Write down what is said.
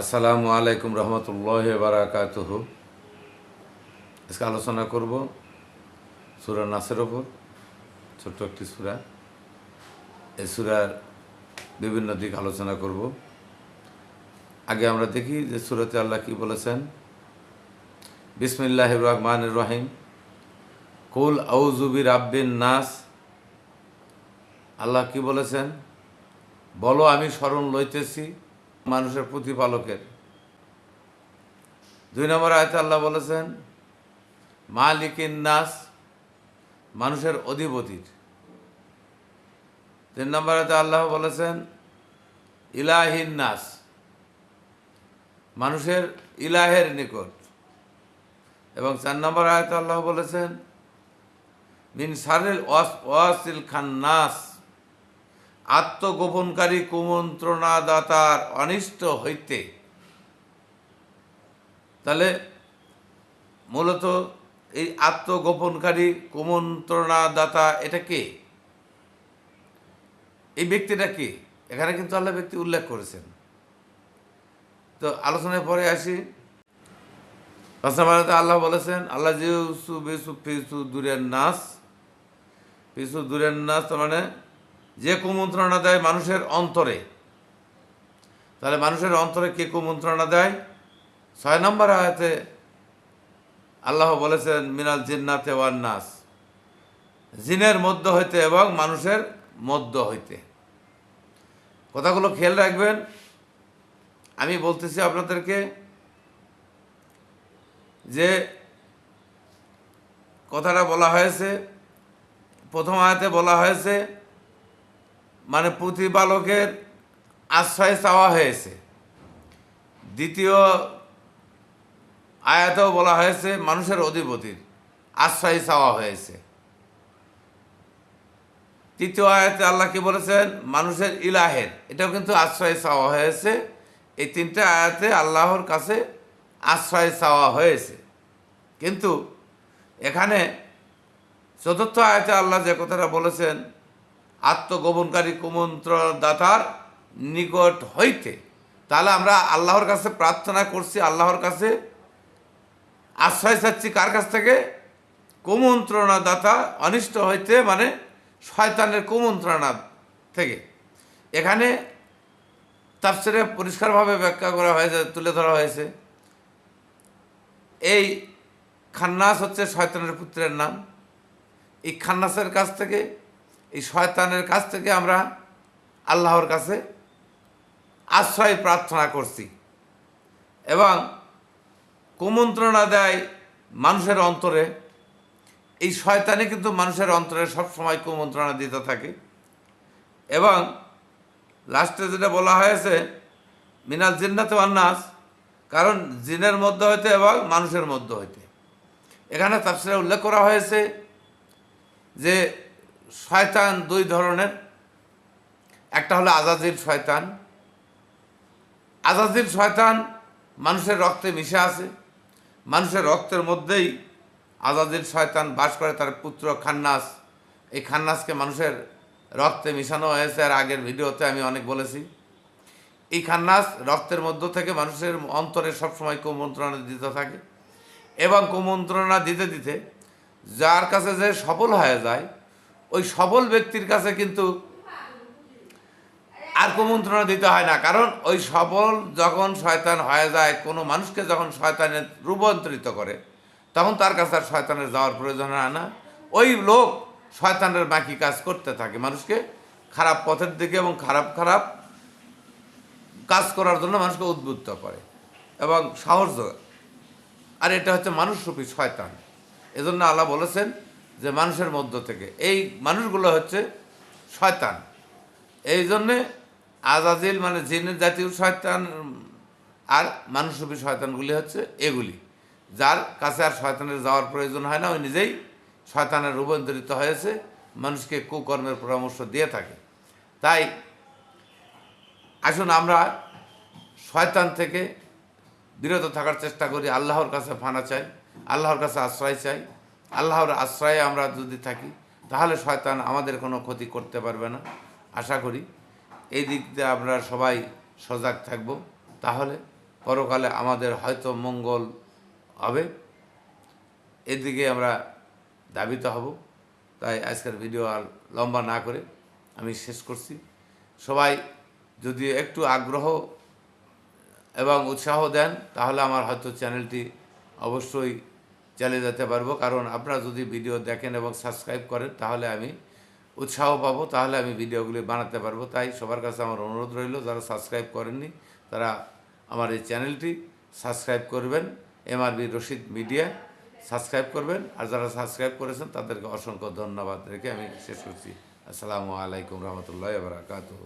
আসসালামু আলাইকুম রহমতুল্লাহ বারাকাতুহ। আজকে আলোচনা করব সুরা নাসের ওপর, ছোট্ট একটি সুরা। এই সুরার বিভিন্ন দিক আলোচনা করব। আগে আমরা দেখি যে সুরতে আল্লাহ কি বলেছেন? বিসমিল্লাহ রহমান রহিম। কুল আউজুবির আব্বিন নাস। আল্লাহ কি বলেছেন? বলো আমি স্মরণ লইতেছি। মানুষের প্রতিপালকের। দুই নম্বর আয়তে আল্লাহ বলেছেন, মালিকিন নাস মানুষের অধিপতির। তিন নম্বর আয়তে আল্লাহ বলেছেন, ইলাহিন নাস মানুষের ইলাহের নিকট। এবং চার নম্বর আয়তে আল্লাহ বলেছেন, মিন সারিল ওয়াস, ওয়াসিল খান্নাস আত্মগোপনকারী কুমন্ত্রণাদাতার অনিষ্ট হইতে। তাহলে মূলত এই আত্মগোপনকারী কুমন্ত্রণাদাতা এটা কে? এই ব্যক্তিটা কে? এখানে কিন্তু আল্লাহ ব্যক্তি উল্লেখ করেছেন। তো আলোচনায় পরে আসি। পাশাপাশি আল্লাহ বলেছেন, আল্লাহ জিউসু বেসু ফিসু দূরের নাস। পিছু দূরের নাস মানে যে কুমন্ত্রণা দেয় মানুষের অন্তরে। তাহলে মানুষের অন্তরে কে কুমন্ত্রণা দেয়? ছয় নম্বর আয়াতে আল্লাহ বলেছেন, মিনাল জিন্নাতে ওয়ান নাস। জিনের মধ্য হইতে এবং মানুষের মধ্য হইতে। কথাগুলো খেয়াল রাখবেন। আমি বলতেছি আপনাদেরকে যে কথাটা বলা হয়েছে, প্রথম আয়াতে বলা হয়েছে মানে প্রতিপালকের আশ্রয় চাওয়া হয়েছে। দ্বিতীয় আয়াতেও বলা হয়েছে, মানুষের অধিপতির আশ্রয় চাওয়া হয়েছে। তৃতীয় আয়াতে আল্লাহ কি বলেছেন? মানুষের ইলাহের, এটাও কিন্তু আশ্রয় চাওয়া হয়েছে। এই তিনটে আয়াতে আল্লাহর কাছে আশ্রয় চাওয়া হয়েছে। কিন্তু এখানে চতুর্থ আয়াতে আল্লাহ যে কথাটা বলেছেন আত্মগোপনকারী কুমন্ত্রদাতার নিকট হইতে। তাহলে আমরা আল্লাহর কাছে প্রার্থনা করছি, আল্লাহর কাছে আশ্রয় চাচ্ছি কার কাছ থেকে? কুমন্ত্রণাদাতা অনিষ্ট হইতে মানে শয়তানের কুমন্ত্রণা থেকে। এখানে তার তাফসিরে পরিষ্কারভাবে ব্যাখ্যা করা হয়েছে, তুলে ধরা হয়েছে। এই খান্নাস হচ্ছে শয়তানের পুত্রের নাম। এই খান্নাসের কাছ থেকে এই শয়তানের কাছ থেকে আমরা আল্লাহর কাছে আশ্রয় প্রার্থনা করছি এবং কুমন্ত্রণা দেয় মানুষের অন্তরে। এই শয়তানে কিন্তু মানুষের অন্তরে সবসময় কুমন্ত্রণা দিতে থাকে। এবং লাস্টে যেটা বলা হয়েছে, মিনাল জিন্নাতে অন্নাস কারণ জিনের মধ্যে হইতে এবং মানুষের মধ্যে হইতে। এখানে তাফসিরে উল্লেখ করা হয়েছে যে শয়তান দুই ধরনের। একটা হলো আজাজির শয়তান। আজাজির শয়তান মানুষের রক্তে মিশে আছে। মানুষের রক্তের মধ্যেই আজাদির শয়তান বাস করে, তার পুত্র খান্নাস। এই খান্নাসকে মানুষের রক্তে মিশানো হয়েছে। আর আগের ভিডিওতে আমি অনেক বলেছি। এই খান্নাস রক্তের মধ্য থেকে মানুষের অন্তরে সবসময় কুমন্ত্রণা দিতে থাকে। এবং কুমন্ত্রণা দিতে দিতে যার কাছে যে সফল হয়ে যায় ওই সবল ব্যক্তির কাছে কিন্তু আর কুমন্ত্রণা দিতে হয় না। কারণ ওই সবল যখন শয়তান হয়ে যায়, কোনো মানুষকে যখন শয়তানের রূপান্তরিত করে, তখন তার কাছে আর শয়তানের যাওয়ার প্রয়োজন হয় না। ওই লোক শয়তানের বাকি কাজ করতে থাকে মানুষকে খারাপ পথের দিকে এবং খারাপ খারাপ কাজ করার জন্য মানুষকে উদ্বুদ্ধ করে এবং সাহস আর এটা হচ্ছে মানুষ মানুষরূপী শয়তান। এজন্য আল্লাহ বলেছেন যে মানুষের মধ্য থেকে। এই মানুষগুলো হচ্ছে শয়তান। এই জন্যে আজাজিল মানে জিনের জাতীয় শয়তান, আর মানুষরূপী শয়তানগুলি হচ্ছে এগুলি। যার কাছে আর শয়তানের যাওয়ার প্রয়োজন হয় না, ওই নিজেই শয়তানের রূপান্তরিত হয়েছে, মানুষকে কুকর্মের পরামর্শ দিয়ে থাকে। তাই আসুন আমরা শয়তান থেকে বিরত থাকার চেষ্টা করি, আল্লাহর কাছে ফানা চাই, আল্লাহর কাছে আশ্রয় চাই। আল্লাহর আশ্রয়ে আমরা যদি থাকি, তাহলে শয়তান আমাদের কোনো ক্ষতি করতে পারবে না। আশা করি এই দিক দিয়ে আমরা সবাই সজাগ থাকব। তাহলে পরকালে আমাদের হয়তো মঙ্গল হবে। এদিকে আমরা দাবিত হব। তাই আজকের ভিডিও আর লম্বা না করে আমি শেষ করছি। সবাই যদি একটু আগ্রহ এবং উৎসাহ দেন, তাহলে আমার হয়তো চ্যানেলটি অবশ্যই চালিয়ে যেতে পারব। কারণ আপনারা যদি ভিডিও দেখেন এবং সাবস্ক্রাইব করেন, তাহলে আমি উৎসাহ পাবো, তাহলে আমি ভিডিওগুলি বানাতে পারব। তাই সবার কাছে আমার অনুরোধ রইল, যারা সাবস্ক্রাইব করেননি, তারা আমার এই চ্যানেলটি সাবস্ক্রাইব করবেন। এমআরবি রশিদ মিডিয়া সাবস্ক্রাইব করবেন। আর যারা সাবস্ক্রাইব করেছেন, তাদেরকে অসংখ্য ধন্যবাদ রেখে আমি শেষ করছি। আসসালামু আলাইকুম রহমতুল্লাহ বারাকাতুহ।